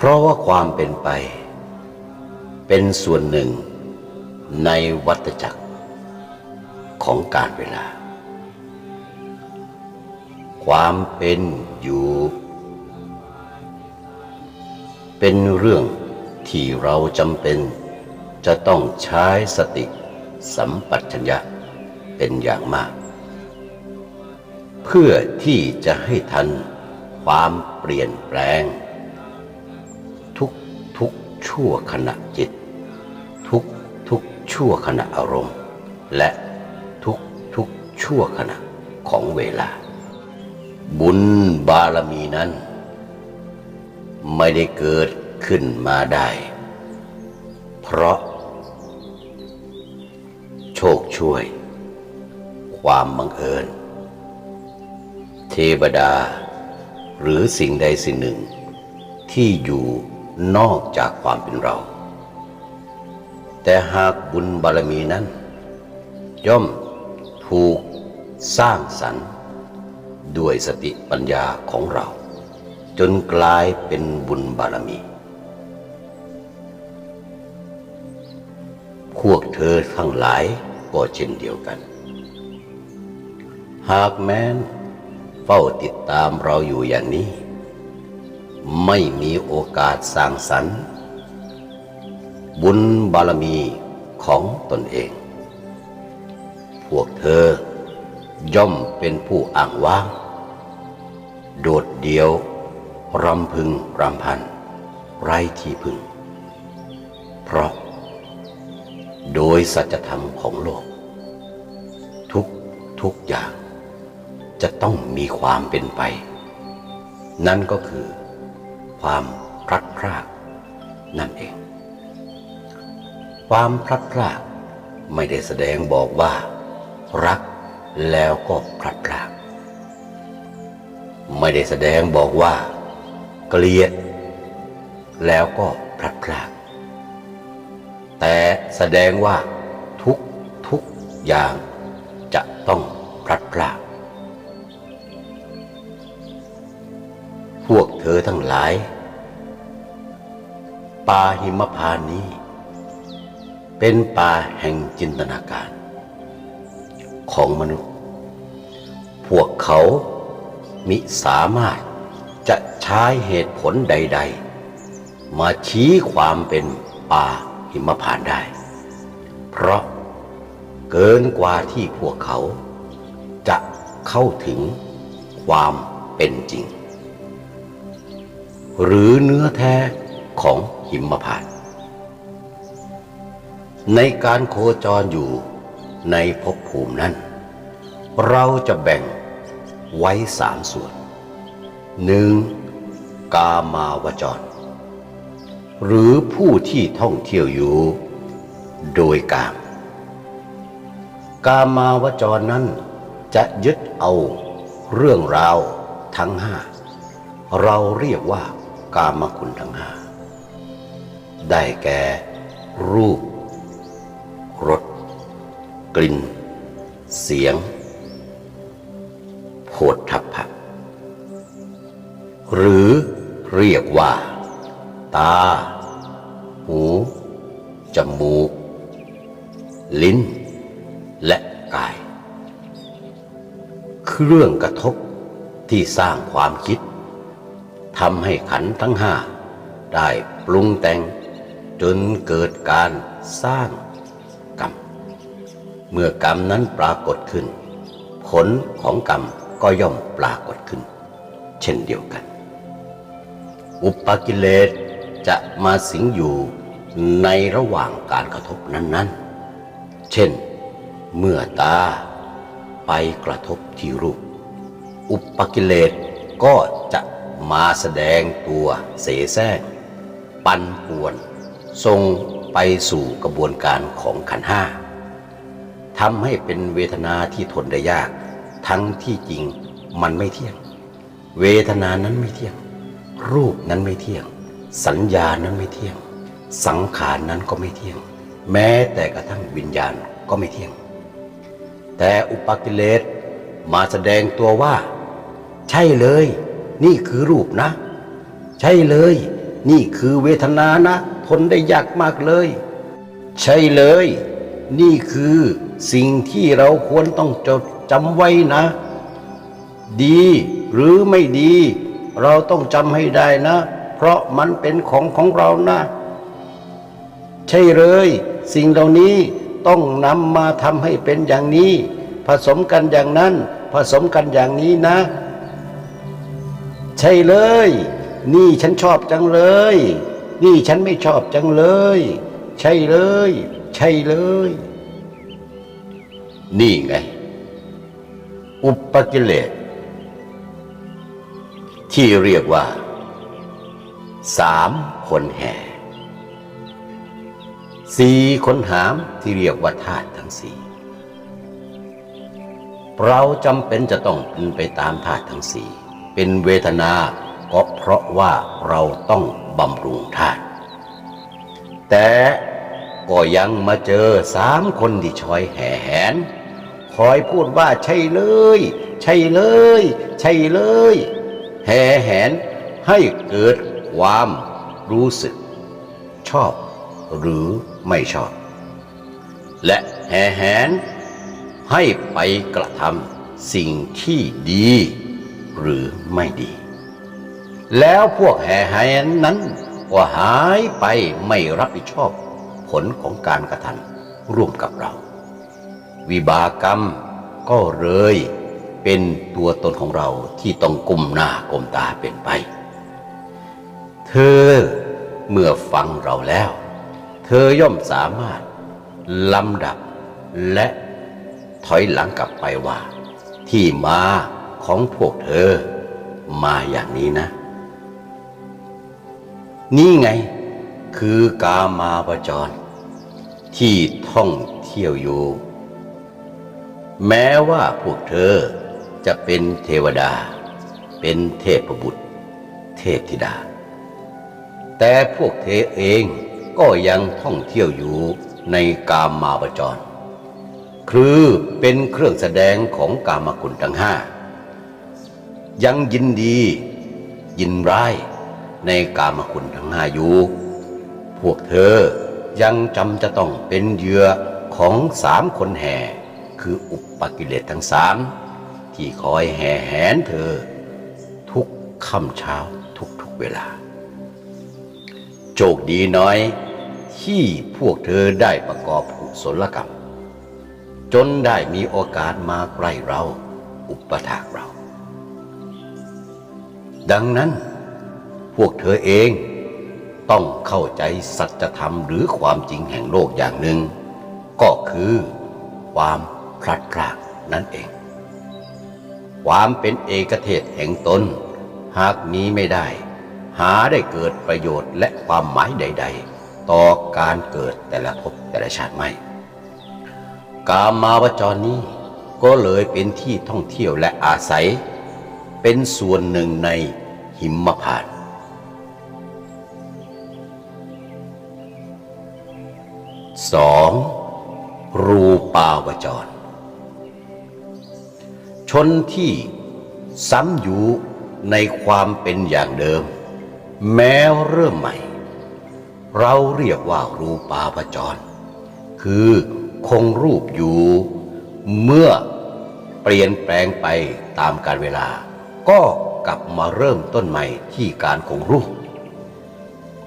เพราะว่าความเป็นไป เป็นส่วนหนึ่งในวัฏจักรของการเวลา ความเป็นอยู่ เป็นเรื่องที่เราจำเป็นจะต้องใช้สติสัมปชัญญะเป็นอย่างมาก เพื่อที่จะให้ทันความเปลี่ยนแปลง ชั่วขณะจิต ทุกทุกชั่วขณะอารมณ์ และทุกทุกชั่วขณะของเวลา บุญบารมีนั้น ไม่ได้เกิดขึ้นมาได้ เพราะ โชคช่วย ความบังเอิญ เทวดาหรือสิ่งใดสิ่งหนึ่งที่อยู่ นอกจากความเป็นเรา แต่หากบุญบารมีนั้น ย่อมถูกสร้างสรรค์ด้วยสติปัญญาของเรา จนกลายเป็นบุญบารมี พวกเธอทั้งหลายก็เช่นเดียวกัน หากแม้นเฝ้าติดตามเราอยู่อย่างนี้ ไม่มีโอกาสสร้างสรรค์ บุญบารมีของตนเอง พวกเธอย่อมเป็นผู้อ่างว่าง โดดเดียวรำพึงรำพัน ไร้ที่พึง เพราะ โดยสัจธรรมของโลก ทุกทุกอย่างจะต้องมีความเป็นไป นั่นก็คือ ความพลัดพรากนั่นเอง ความพลัดพรากไม่ได้แสดงบอกว่า รักแล้วก็พลัดพราก ไม่ได้แสดงบอกว่า เกลียด แล้วก็พลัดพราก แต่แสดงว่าทุกทุกอย่างจะต้องพลัดพราก พวกเธอทั้งหลายป่าหิมพานนี้ เป็นป่าแห่งจินตนาการ ของมนุษย์ พวกเขามิสามารถจะใช้เหตุผลใด ๆ มาชี้ความเป็นป่าหิมพานได้ เพราะเกินกว่าที่พวกเขาจะเข้าถึงความเป็นจริง หรือเนื้อแท้ของหิมพานต์ในการโคจรอยู่ในภพภูมินั้น เราจะแบ่งไว้สามส่วนหนึ่งกามาวจร หรือผู้ที่ท่องเที่ยวอยู่ โดยกาม กามาวจรนั้นจะยึดเอาเรื่องราวทั้งห้า เราเรียกว่า กามคุณทั้งห้าได้แก่รูปรสกลิ่น เสียง โผฏฐัพพะหรือเรียกว่า ตา หู จมูก ลิ้น และกาย เครื่องกระทบที่สร้างความคิด ทำให้ขันทั้งห้าได้ปรุงแต่ง จนเกิดการสร้างกรรม เมื่อกรรมนั้นปรากฏขึ้น ผลของกรรมก็ย่อมปรากฏขึ้น เช่นเดียวกัน อุปกิเลสจะมาสิงอยู่ในระหว่างการกระทบนั้นๆ เช่น เมื่อตาไปกระทบที่รูป อุปกิเลสก็จะ มาแสดงตัวเสแสร้งปั่นป่วนส่งไปสู่กระบวนการของขันห้าทำให้เป็นเวทนาที่ทนได้ยาก ทั้งที่จริงมันไม่เที่ยง เวทนานั้นไม่เที่ยง รูปนั้นไม่เที่ยง สัญญานั้นไม่เที่ยง สังขารนั้นก็ไม่เที่ยง แม้แต่กระทั่งวิญญาณก็ไม่เที่ยง แต่อุปกิเลสมาแสดงตัวว่า ใช่เลย นี่คือรูปนะ ใช่เลย นี่คือเวทนานะ ทนได้ยากมากเลย ใช่เลย นี่คือสิ่งที่เราควรต้องจดจำไว้นะ ดีหรือไม่ดี เราต้องจำให้ได้นะ เพราะมันเป็นของของเรานะ ใช่เลย สิ่งเหล่านี้ต้องนำมาทำให้เป็นอย่างนี้ ผสมกันอย่างนั้น ผสมกันอย่างนี้นะ ใช่เลย นี่ฉันชอบจังเลย นี่ฉันไม่ชอบจังเลย ใช่เลย ใช่เลย นี่ไง อุปกิเลสที่เรียกว่า สามคนแห่สี่คนหามที่เรียกว่าธาตุทั้งสี่เราจำเป็นจะต้องเป็นไปตามธาตุทั้งสี่ เป็นเวทนาก็เพราะว่าเราต้องบำรุงธาตุแต่ก็ยังมาเจอสามคนที่ชอยแห่แหน คอยพูดว่าใช่เลย ใช่เลย ใช่เลย แห่แหนให้เกิดความรู้สึก ชอบหรือไม่ชอบ และแห่แหนให้ไปกระทำสิ่งที่ดี หรือไม่ดี แล้วพวกแห่แหนนั้นก็หายไปไม่รับผิดชอบผลของการกระทำร่วมกับเรา วิบากรรมก็เลยเป็นตัวตนของเราที่ต้องกุมหน้าก้มตาเป็นไป เธอเมื่อฟังเราแล้ว เธอย่อมสามารถลำดับและถอยหลังกลับไปว่า ที่มา ของพวกเธอ มาอย่างนี้นะ นี่ไงคือกามาปจร ที่ท่องเที่ยวอยู่ แม้ว่าพวกเธอจะเป็นเทวดา เป็นเทพบุตร เทพธิดา แต่พวกเธอเองก็ยังท่องเที่ยวอยู่ในกามมาปจร คือเป็นเครื่องแสดงของกามคุณทั้งห้า ยังยินดี ยินร้ายในกามคุณทั้งห้าอยู่ พวกเธอยังจำจะต้องเป็นเหยื่อของสามคนแห่ คืออุปกิเลสทั้งสามที่คอยแห่แหนเธอ ทุกค่ำเช้าทุกๆเวลา โชคดีน้อย ที่พวกเธอได้ประกอบกุศลกรรม จนได้มีโอกาสมาใกล้เรา อุปถากเรา ดังนั้นพวกเธอเองต้องเข้าใจสัจธรรมหรือความจริงแห่งโลกอย่างหนึ่ง ก็คือความพลัดพรากนั่นเอง ความเป็นเอกเทศแห่งตนหากมีไม่ได้ หาได้เกิดประโยชน์และความหมายใด ๆ ต่อการเกิดแต่ละภพแต่ละชาติไม่กามาวจรนี้ก็เลยเป็นที่ท่องเที่ยวและอาศัย เป็นส่วนหนึ่งในหิมพานต์สองรูปาวจร ชนที่ซ้ำอยู่ในความเป็นอย่างเดิม แม้เริ่มใหม่ เราเรียกว่ารูปาวจร คือคงรูปอยู่เมื่อเปลี่ยนแปลงไปตามกาลเวลา ก็กลับมาเริ่มต้นใหม่ที่การคงรูป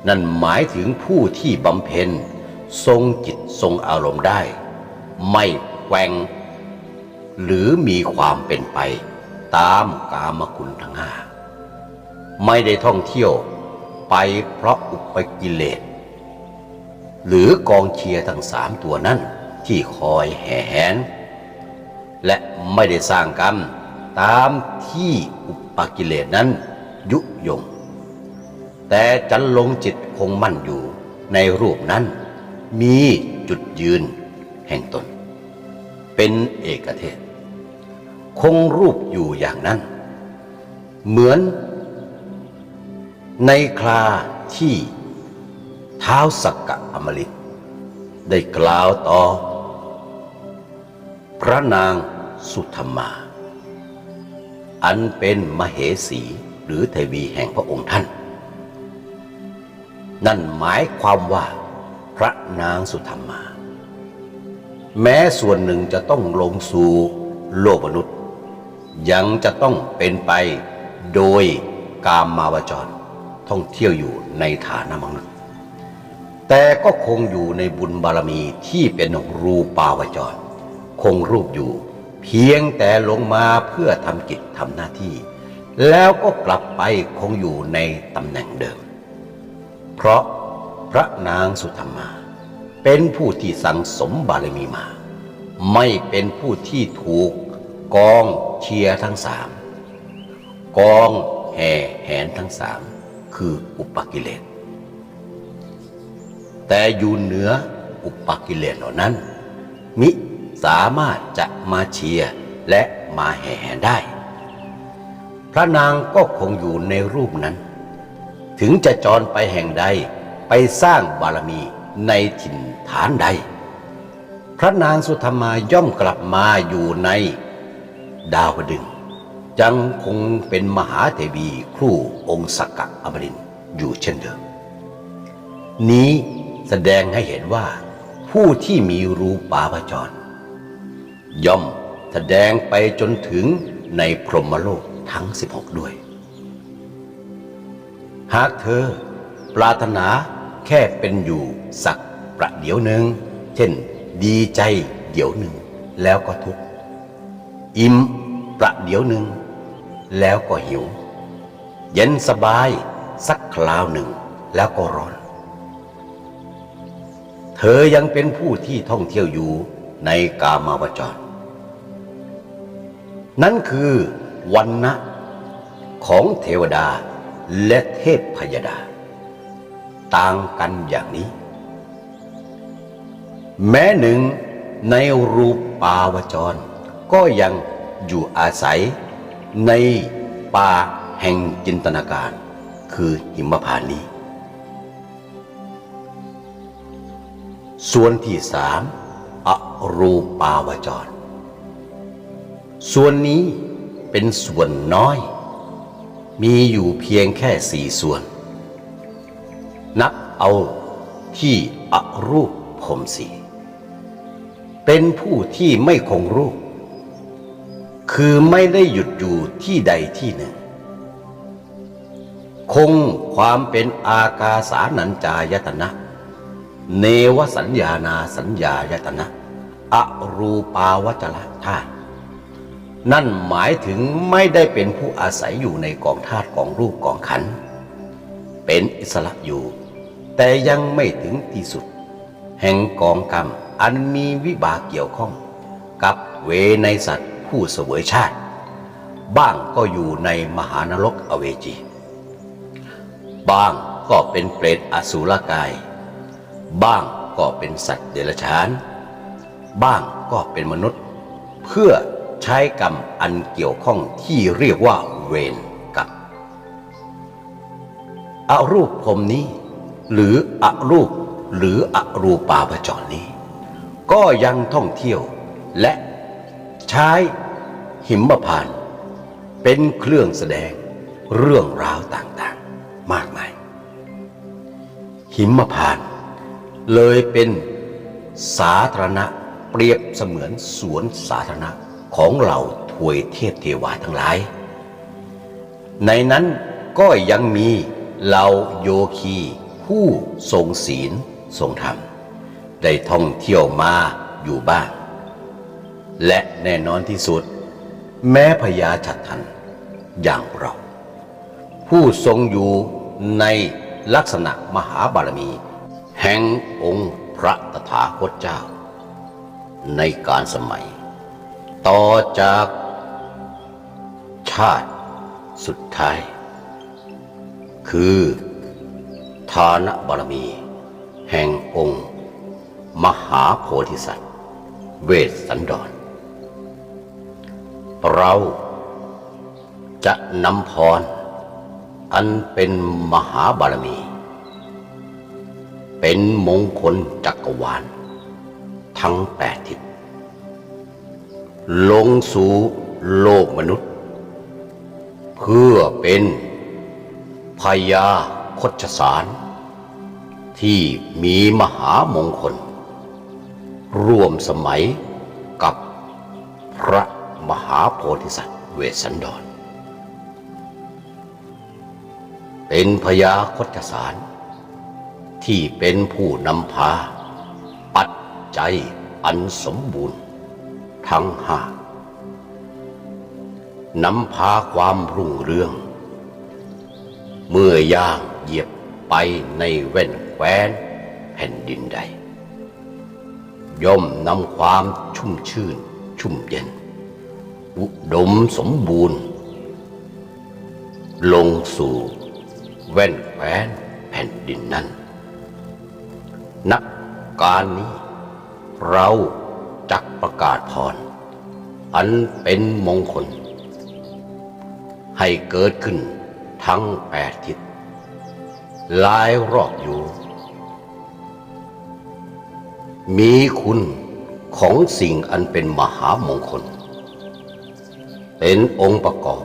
นั่นหมายถึงผู้ที่บำเพ็ญทรงจิตทรงอารมณ์ได้ ไม่แกว่งหรือมีความเป็นไป ตามกามคุณทั้งห้าไม่ได้ท่องเที่ยวไปเพราะอุปกิเลส หรือกองเชียร์ทั้งสามตัวนั้นที่คอยแห่แหน และไม่ได้สร้างกรรม ตามที่อุปกิเลสนั้นยุยง แต่จันลงจิตคงมั่นอยู่ในรูปนั้น มีจุดยืนแห่งตน เป็นเอกเทศ คงรูปอยู่อย่างนั้น เหมือนในคลาที่เท้าสักกะอมฤตได้กล่าวต่อ พระนางสุธรรมา อันเป็นมเหสีหรือเทวีแห่งพระองค์ท่าน นั่นหมายความว่าพระนางสุธรรมา แม้ส่วนหนึ่งจะต้องลงสู่โลกมนุษย์ ยังจะต้องเป็นไปโดยกามมาวจร ท่องเที่ยวอยู่ในฐานะมนุษย์ แต่ก็คงอยู่ในบุญบารมีที่เป็นรูปาวจร คงรูปอยู่ เพียงแต่ลงมาเพื่อทำกิจทำหน้าที่ แล้วก็กลับไปคงอยู่ในตำแหน่งเดิม เพราะพระนางสุธรรมา เป็นผู้ที่สั่งสมบารมีมา ไม่เป็นผู้ที่ถูกกองเชียร์ทั้งสามกองแห่แหนทั้งสามคืออุปกิเลสแต่อยู่เหนืออุปกิเลสเหล่านั้นมิ สามารถจะมาเชียร์และมาแห่ได้ พระนางก็คงอยู่ในรูปนั้น ถึงจะจรไปแห่งใดไปสร้างบารมีในถิ่นฐานใด พระนางสุธรรมาย่อมกลับมาอยู่ในดาวดึง จังคงเป็นมหาเทวีครู่องค์สกกะอมรินอยู่เช่นเดิม นี้แสดงให้เห็นว่าผู้ที่มีรูปาพจร ย่อมแสดงไปจนถึงในพรหมโลกทั้ง 16 ด้วย หากเธอปรารถนาแค่เป็นอยู่สักประเดี๋ยวหนึ่ง เช่นดีใจเดี๋ยวหนึ่ง แล้วก็ทุกข์อิ่มประเดี๋ยวหนึ่ง แล้วก็หิว เย็นสบายสักคราวหนึ่งแล้วก็ร้อน เธอยังเป็นผู้ที่ท่องเที่ยวอยู่ในกามาวจร นั่นคือวันนะของเทวดาและเทพพยดา ต่างกันอย่างนี้ แม้หนึ่งในรูปปาวจร ก็ยังอยู่อาศัยในป่าแห่งจินตนาการ คือหิมพานต์นี้ ส่วนที่สามอรูปาวจร ส่วนนี้เป็นส่วนน้อย มีอยู่เพียงแค่สี่ส่วน นับเอาที่อรูปพมสีเป็นผู้ที่ไม่คงรูป คือไม่ได้หยุดอยู่ที่ใดที่หนึ่ง คงความเป็นอากาสานัญจายตนะ เนวสัญญานาสัญญายตนะ อรูปาวจรธาตุ นั่นหมายถึงไม่ได้เป็นผู้อาศัยอยู่ในกองธาตุของรูปกองขัน เป็นอิสระอยู่ แต่ยังไม่ถึงที่สุด แห่งกองกรรมอันมีวิบากเกี่ยวข้อง กับเวไนสัตว์ผู้เสวยชาติ บ้างก็อยู่ในมหานรกอเวจี บ้างก็เป็นเปรตอสุรกาย บ้างก็เป็นสัตว์เดรัจฉาน บ้างก็เป็นมนุษย์ เพื่อ ใช้กรรมอันเกี่ยวข้องที่เรียกว่าเวรกรรมอรูปพรมนี้ หรืออรูปหรืออรูปาพจรนี้ ก็ยังท่องเที่ยวและใช้หิมพานเป็นเครื่องแสดงเรื่องราวต่างๆ มากมาย หิมพานเลยเป็นสาธารณะเปรียบเสมือนสวนสาธารณะ ของเราถวยเทพเทวาทั้งหลาย ในนั้นก็ยังมีเหล่าโยคี ผู้ทรงศีลทรงธรรม ได้ท่องเที่ยวมาอยู่บ้าง และแน่นอนที่สุด แม้พญาฉัตรทันอย่างเรา ผู้ทรงอยู่ในลักษณะมหาบารมี แห่งองค์พระตถาคตเจ้า ในการสมัย ต่อจากชาติสุดท้าย คือทานบารมี แห่งองค์ มหาโพธิสัตว์ เวสสันดร เราจะนำพร อันเป็นมหาบารมี เป็นมงคลจักรวาล ทั้งแปดทิศ ลงสู่โลกมนุษย์ เพื่อเป็นพยาคชสาร ที่มีมหามงคล ร่วมสมัยกับพระมหาโพธิสัตว์เวสสันดร เป็นพญาคตสาร ที่เป็นผู้นำพา ปัจจัยอันสมบูรณ์ ทั้งห้านำพาความรุ่งเรือง เมื่อย่างเหยียบไปในแว่นแคว้นแผ่นดินใด ย่อมนำความชุ่มชื่นชุ่มเย็น อุดมสมบูรณ์ ลงสู่แว่นแคว้นแผ่นดินนั้น นักการนี้เรา จักประกาศพร อันเป็นมงคล ให้เกิดขึ้นทั้งแปดทิศหลายรอบอยู่ มีคุณของสิ่งอันเป็นมหามงคล เป็นองค์ประกอบ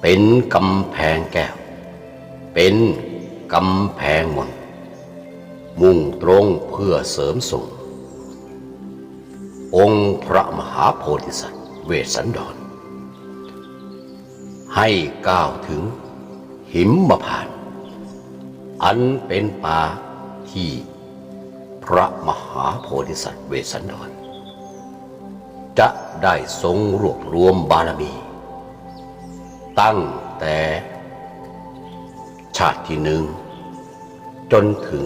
เป็นกำแพงแก้ว เป็นกำแพงมนมุ่งตรงเพื่อเสริมส่ง องค์พระมหาโพธิสัตว์เวสสันดร ให้ก้าวถึงหิมพานต์อันเป็นป่าที่พระมหาโพธิสัตว์เวสสันดร จะได้ทรงรวบรวมบารมี ตั้งแต่ชาติที่หนึ่ง จนถึง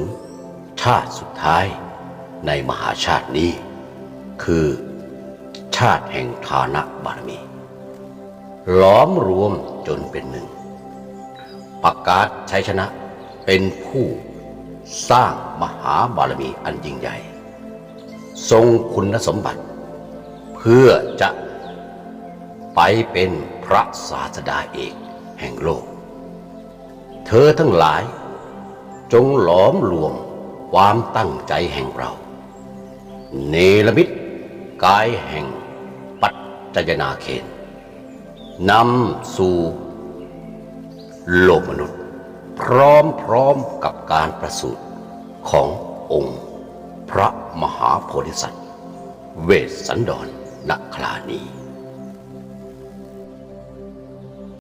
ชาติสุดท้ายในมหาชาตินี้ คือ ชาติแห่งฐานะบารมี ล้อมรวมจนเป็นหนึ่งประกาศชัยชนะเป็นผู้สร้างมหาบารมีอันยิ่งใหญ่ ทรงคุณสมบัติ เพื่อจะไปเป็นพระศาสดาเอกแห่งโลก เธอทั้งหลาย จงหลอมรวมความตั้งใจแห่งเรา เนรมิต กายแห่งปัจจยนาเขนนำสู่โลกมนุษย์ พร้อมๆกับการประสูติขององค์พระมหาโพธิสัตว์ เวสสันดรนครานี้